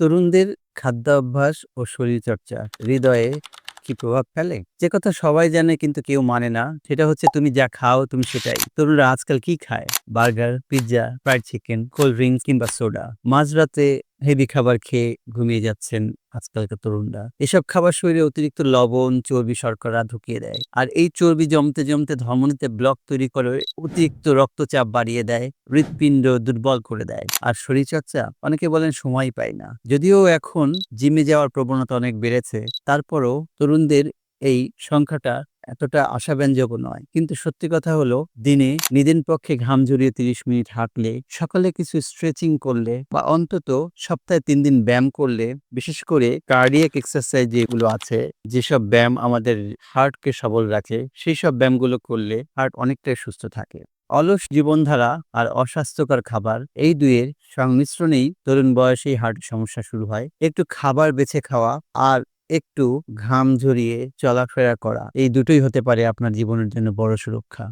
তরুণদের খাদ্যাভ্যাস ও শরীরচর্চা, হৃদয়ে কি প্রভাব ফেলে? যে কথা সবাই জানে কিন্তু কেউ মানে না। সেটা হচ্ছে তুমি যা খাও তুমি সেটাই। তরুণরা আজকাল কি খায়? Burger, pizza, fried chicken, cold drinks কিংবা সোডা। মাঝরাতে হেভি খাবার খেয়ে ঘুমিয়ে যাচ্ছেন আজকালকার তরুণরা। এসব খাবার শরীরে অতিরিক্ত লবণ, চর্বি, শর্করা ঢুকিয়ে দেয়। আর এই চর্বি জমতে জমতে ধমনীতে ব্লক তৈরি করে অতিরিক্ত রক্তচাপ বাড়িয়ে দেয়, হৃৎপিণ্ড দুর্বল করে দেয়। আর শরীরচর্চা, অনেকে বলেন সময় পায় না। যদিও এখন জিমে যাওয়ার প্রবণতা অনেক বেড়েছে, তারপরও তরুণদের এই সংখ্যাটা এতটা আশাব্যঞ্জক নয়। কিন্তু সত্যি কথা হলো, দিনে নিদিন পক্ষে ঘাম ঝরিয়ে তিরিশ মিনিট হাঁটলে, সকালে কিছু স্ট্রেচিং করলে বা অন্তত সপ্তাহে তিন দিন ব্যায়াম করলে, বিশেষ করে কার্ডিয়াক এক্সারসাইজ যেগুলো আছে, যেসব ব্যায়াম আমাদের হার্টকে সবল রাখে সেই সব ব্যায়ামগুলো করলে হার্ট অনেকটাই সুস্থ থাকে। অলস জীবনধারা আর অস্বাস্থ্যকর খাবার, এই দুয়ের সংমিশ্রণেই তরুণ বয়সেই হার্ট সমস্যা শুরু হয়। একটু খাবার বেছে খাওয়া আর একটু ঘাম ঝরিয়ে চলাফেরা করা। এই দুটোই হতে পারে আপনার জীবনের জন্য বড় সুরক্ষা।